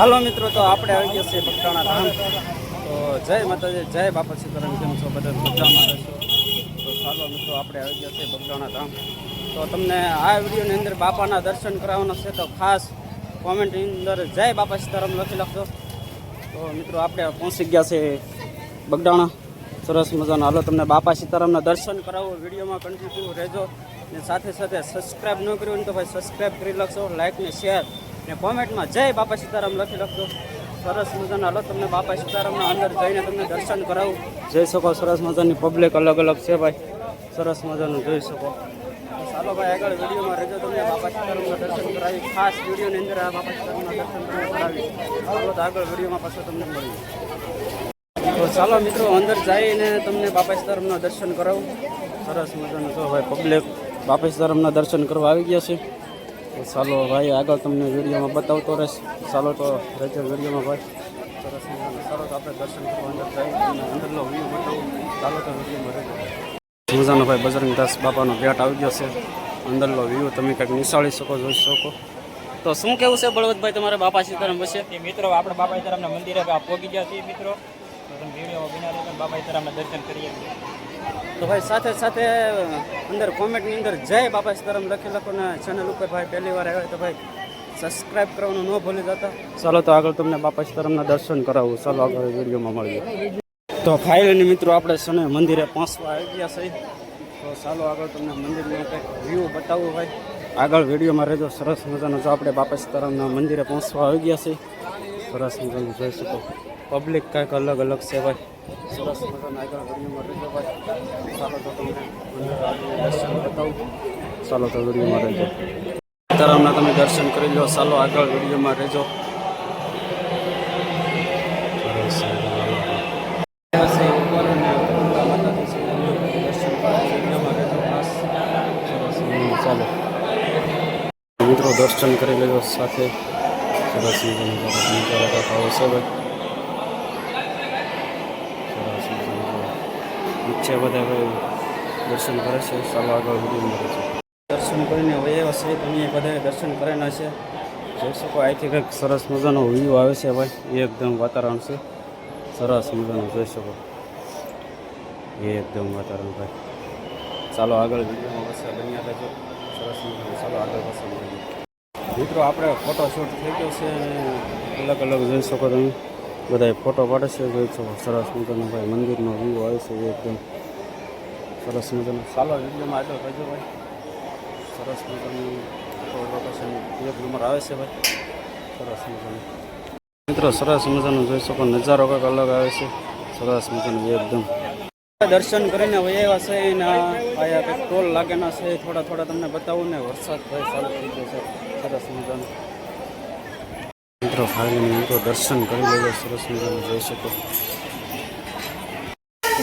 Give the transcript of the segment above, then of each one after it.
હાલો મિત્રો, તો આપણે આવી ગયા છીએ ભક્તાણા ધામ. તો જય માતાજી, જય બાપા સીતારામ, કેમ છો બધા? મજામાં રહેશો તો ચાલો મિત્રો, આપણે આવી ગયા છીએ ભક્તાણા ધામ. તો તમને આ વિડીયોની અંદર બાપાના દર્શન કરાવવાના છે, તો ખાસ કોમેન્ટની અંદર જય બાપા સીતારામ લખી લખજો. તો મિત્રો, આપણે પહોંચી ગયા છે બગડાણા સરસ મજાનો. હાલો, તમને બાપા સીતારામના દર્શન કરાવો, વિડીયોમાં કન્ટિન્યુ રહેજો. ને સાથે સાથે સબસ્ક્રાઈબ ન કર્યું તો ભાઈ સબસ્ક્રાઈબ કરી લખશો લાઇક ને શેર ને કોમેન્ટમાં જય બાપા સીતારામ લખી લખજો. સરસ મજાના હલો તમને બાપા સીતારામના અંદર જઈને તમને દર્શન કરાવું. જઈ શકો સરસ મજાની પબ્લિક અલગ અલગ છે ભાઈ. સરસ મજાનું જોઈ શકો. ચાલો ભાઈ આગળ વિડીયોમાં રહેજો તમને બાપા સીતારામના દર્શન કરાવી. ખાસ વિડીયોની અંદર આ બાપા સીતારામના દર્શન કરાવી. ચાલો તો આગળ વિડીયોમાં પાછો તમને મળી તો ચાલો મિત્રો અંદર જઈને તમને બાપા સીતારામના દર્શન કરાવું. સરસ મજાનું જો ભાઈ પબ્લિક બાપા સીતારામના દર્શન કરવા આવી ગયા છે. ચાલો ભાઈ, આગળ તમને વિડીયોમાં બતાવતો રહીશ. ચાલો તો રહેજો વિડીયોમાં ભાઈ. સરસ ચાલો તો આપણે દર્શન કરવા અંદર અને અંદરનો વ્યૂ બતાવું. ચાલો તો વિડીયોમાં રહેજો. મજાનો ભાઈ બજરંગદાસ બાપાનો ગેટ આવી ગયો છે. અંદરનો વ્યૂ તમે કંઈક નિશાળી શકો, જોઈ શકો. તો શું કેવું છે બળવંતભાઈ, તમારે બાપા સીતારામ વિશે મિત્રો, આપણે બાપા સીતારામના મંદિરે પહોંચી ગયા છીએ મિત્રો. વીડિયો બિના બાપા સીતારામના દર્શન કરીએ છીએ. તો ભાઈ સાથે સાથે અંદર કોમેન્ટની અંદર જય બાપા સીતારામ લખી લખો ને ચેનલ ઉપર ભાઈ પહેલી વાર આવ્યો તો ભાઈ સબસ્ક્રાઇબ કરવાનું ન ભૂલી જતા. ચાલો તો આગળ તમને બાપા સીતારામના દર્શન કરાવું. ચાલો આગળ વિડીયોમાં મળીએ. તો ફાઇનલી મિત્રો આપણે શને મંદિરે પહોંચવા આવી ગયા છે. તો ચાલો આગળ તમને મંદિરનો કંઈક વ્યૂ બતાવું ભાઈ. આગળ વિડીયોમાં રહેજો. સરસ મજાનો જો આપણે બાપા સીતારામના મંદિરે પહોંચવા આવી ગયા છે. સરસ મજાનું જોઈ શકો પબ્લિક કંઈક અલગ અલગ છે ભાઈ. સરસ મજાના આગળ વિડીયોમાં રહેજો ભાઈ ચાલો તો તમને દર્શન બતાવું. ચાલો તો વિડીયોમાં રહેજો. સીતારામના તમે દર્શન કરી લો. ચાલો આગળ વિડીયોમાં રહેજો. મિત્રો દર્શન કરી લેજો સાથે. સરસ મજાનું છે ભાઈ સરસ મજાનું નીચે બધા દર્શન કરે છે ચાલો આગળ વીડિયો મળે છે. દર્શન કરીને હવે એવા છે, તમે બધાએ દર્શન કરેલા છે. જોઈ શકો અહીંથી કંઈક સરસ મજાનો વ્યૂ આવે છે ભાઈ. એકદમ વાતાવરણ છે. સરસ મજાનું જોઈ શકો. એ એકદમ વાતાવરણ ભાઈ. ચાલો આગળ વિડીયોમાં બસ બન્યા રહેજો. સરસ મજાનું. ચાલો આગળ બસ મળીએ. મિત્રો, આપણે ફોટોશૂટ થઈ ગયો છે અને અલગ અલગ જોઈ શકો તમે. બધા ફોટો પાડે છે જોઈ છો. સરસ મજાનો ભાઈ મંદિરનો વ્યૂ આવે છે એકદમ સરસ મજાનો. ચાલો વિડીયોમાં આગળ રહેજો ભાઈ. સરસ મજાનું લોકેશન એક નંબર આવે છે ભાઈ. સરસ મજાનું. મિત્રો સરસ મજાનું જોઈ શકો નજારો કંઈક અલગ આવે છે. સરસ મજાનું એકદમ. દર્શન કરીને વયા છે ને આયા કંઈક ટોલ લાગેના છે. થોડા થોડા તમને બતાવું ને વરસાદ ભાઈ ચાલુ થઈ ગયો છે. સરસ મજાનું. મિત્રો ફાઇનલી મિત્રો દર્શન કરી લેજો, સરસ મજાનું જોઈ શકો.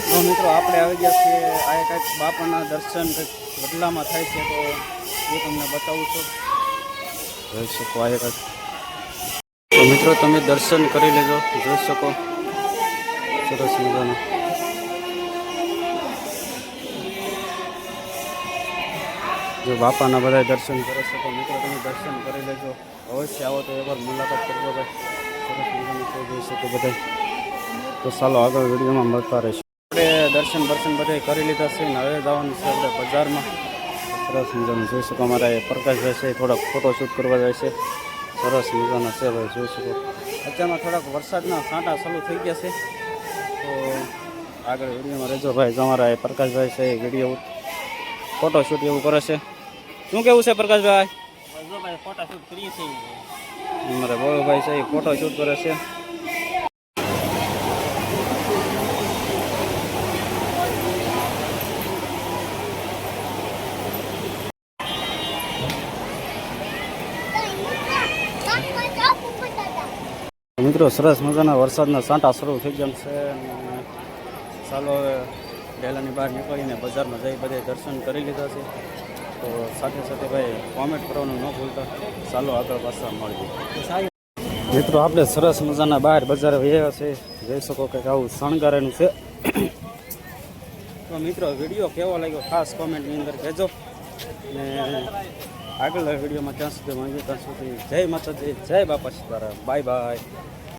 તો મિત્રો, આપણે આવી ગયા છીએ, આ કંઈક બાપાના દર્શન કંઈક બદલામાં થાય છે, તો એ તમને બતાવું છું. જોઈ શકો આ કંઈક તો મિત્રો, તમે દર્શન કરી લેજો, જોઈ શકો. સરસ મજાનું. જો બાપાના બધા દર્શન કરે છે, તો મિત્રો તમે દર્શન કરી લેજો. અવશ્ય આવો તો એકવાર મુલાકાત કરજો ભાઈ. જોઈ શકો બધા તો ચાલો આગળ વિડીયોમાં મળતા રહીશું. આપણે દર્શન દર્શન બધા કરી લીધા છે ને હવે જવાનું છે આપણે બજારમાં. સરસ મજાનું જોઈ શકો અમારા એ પ્રકાશભાઈ છે થોડાક ફોટો શૂટ કરવા જાય છે. સરસ મજાના છે ભાઈ, જોઈ શકો. અત્યારમાં થોડાક વરસાદના છાંટા ચાલુ થઈ ગયા છે. તો આગળ વિડીયોમાં રહેજો ભાઈ. તમારા એ પ્રકાશભાઈ છે, એ વીડિયો ફોટો શૂટ એવું કરે છે. શું કેવું છે પ્રકાશભાઈ? ભાઈ છીએ અમારે બળુભાઈ છે ફોટો શૂટ કરે છે. મિત્રો સરસ મજાના વરસાદના સાંટા શરૂ થઈ ગયા છે ચાલો હવે ડેલાની બહાર નીકળીને બજારમાં જઈ બધે દર્શન કરી લીધા છે. તો સાથે સાથે ભાઈ કોમેન્ટ કરવાનું ન ભૂલતા. ચાલો આગળ પાછા મળીએ. મિત્રો, આપણે સરસ મજાના બહાર બજાર વ્યા છે. જોઈ શકો કે આવું શણગારેલું છે. તો મિત્રો વીડિયો કેવો લાગ્યો? ખાસ કોમેન્ટની અંદર કહેજો. ને આગળના વિડીયોમાં ત્યાં સુધી માંગીએ ત્યાં સુધી જય માતાજી, જય બાપા સીતારામ. Bye bye